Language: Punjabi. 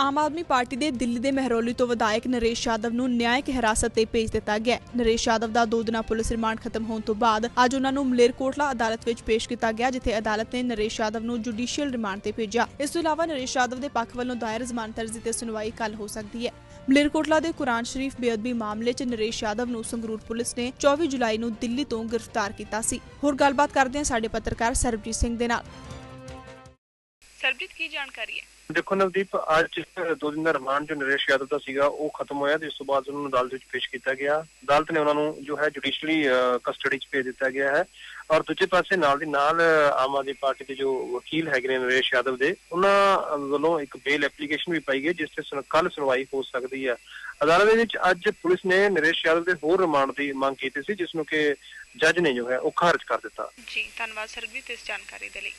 ਆਮ ਆਦਮੀ ਪਾਰਟੀ ਦੇ ਦਿੱਲੀ ਦੇ ਮਹਿਰੌਲੀ ਤੋਂ ਵਿਧਾਇਕ ਨਰੇਸ਼ ਯਾਦਵ ਨੂੰ ਨਿਆਇਕ ਹਿਰਾਸਤ ਤੇ ਭੇਜ ਦਿੱਤਾ ਗਿਆ ਨਰੇਸ਼ ਯਾਦਵ ਦਾ ਦੋ ਦਿਨਾ ਪੁਲਿਸ ਰਿਮਾਂਡ ਖਤਮ ਹੋਣ ਤੋਂ ਬਾਅਦ ਅੱਜ ਉਹਨਾਂ ਨੂੰ ਮਲੇਰਕੋਟਲਾ ਅਦਾਲਤ ਵਿੱਚ ਪੇਸ਼ ਕੀਤਾ ਗਿਆ, ਜਿੱਥੇ ਅਦਾਲਤ ਨੇ ਨਰੇਸ਼ ਯਾਦਵ ਨੂੰ ਜੁਡੀਸ਼ੀਅਲ ਰਿਮਾਂਡ ਤੇ ਭੇਜਿਆ। ਇਸ ਤੋਂ ਇਲਾਵਾ ਨਰੇਸ਼ ਯਾਦਵ ਦੇ ਪੱਖ ਵੱਲੋਂ ਦਾਇਰ ਜ਼ਮਾਨਤ ਅਰਜ਼ੀ ਤੇ ਸੁਣਵਾਈ ਕੱਲ ਹੋ ਸਕਦੀ ਹੈ। ਮਲੇਰਕੋਟਲਾ ਦੇ ਕੁਰਾਨ ਸ਼ਰੀਫ ਬੇਅਦਬੀ ਮਾਮਲੇ 'ਚ ਨਰੇਸ਼ ਯਾਦਵ ਨੂੰ ਸੰਗਰੂਰ ਪੁਲਿਸ ਨੇ 24 ਜੁਲਾਈ ਨੂੰ ਦਿੱਲੀ ਤੋਂ ਗ੍ਰਿਫਤਾਰ ਕੀਤਾ ਸੀ। ਹੋਰ ਗੱਲਬਾਤ ਕਰਦੇ ਹਾਂ ਸਾਡੇ ਪੱਤਰਕਾਰ ਸਰਬਜੀਤ ਸਿੰਘ ਦੇ ਨਾਲ। ਸਰਬਜੀਤ ਕੀ ਜਾਣਕਾਰੀ ਹੈ? ਦੇਖੋ ਨਵਦੀਪ ਅੱਜ ਦੋ ਦਿਨ ਦਾ ਰਿਮਾਂਡ ਜੋ ਨਰੇਸ਼ ਯਾਦਵ ਦਾ ਸੀਗਾ ਉਹ ਖਤਮ ਹੋਇਆ ਤੇ ਇਸ ਤੋਂ ਬਾਅਦ ਉਹਨਾਂ ਨੂੰ ਅਦਾਲਤ ਵਿੱਚ ਪੇਸ਼ ਕੀਤਾ ਗਿਆ। ਅਦਾਲਤ ਨੇ ਉਹਨਾਂ ਨੂੰ ਜੋ ਹੈ ਜੁਡੀਸ਼ੀਅਲੀ ਕਸਟਡੀ 'ਚ ਭੇਜ ਦਿੱਤਾ ਗਿਆ ਹੈ। ਔਰ ਦੂਜੇ ਪਾਸੇ ਨਾਲ ਦੀ ਨਾਲ ਆਮ ਆਦਮੀ ਪਾਰਟੀ ਦੇ ਜੋ ਵਕੀਲ ਹੈਗੇ ਨੇ ਨਰੇਸ਼ ਯਾਦਵ ਦੇ ਉਹਨਾਂ ਵੱਲੋਂ ਇੱਕ ਬੇਲ ਐਪਲੀਕੇਸ਼ਨ ਵੀ ਪਾਈ ਗਈ ਜਿਸ ਤੇ ਕੱਲ ਸੁਣਵਾਈ ਹੋ ਸਕਦੀ ਹੈ। ਅਦਾਲਤ ਦੇ ਵਿੱਚ ਅੱਜ ਪੁਲਿਸ ਨੇ ਨਰੇਸ਼ ਯਾਦਵ ਦੇ ਹੋਰ ਰਿਮਾਂਡ ਦੀ ਮੰਗ ਕੀਤੀ ਸੀ ਜਿਸ ਨੂੰ ਕਿ ਜੱਜ ਨੇ ਜੋ ਹੈ ਉਹ ਖਾਰਜ ਕਰ ਦਿੱਤਾ। ਜੀ ਧੰਨਵਾਦ ਸਰਬਜੀਤ ਇਸ ਜਾਣਕਾਰੀ ਦੇ ਲਈ।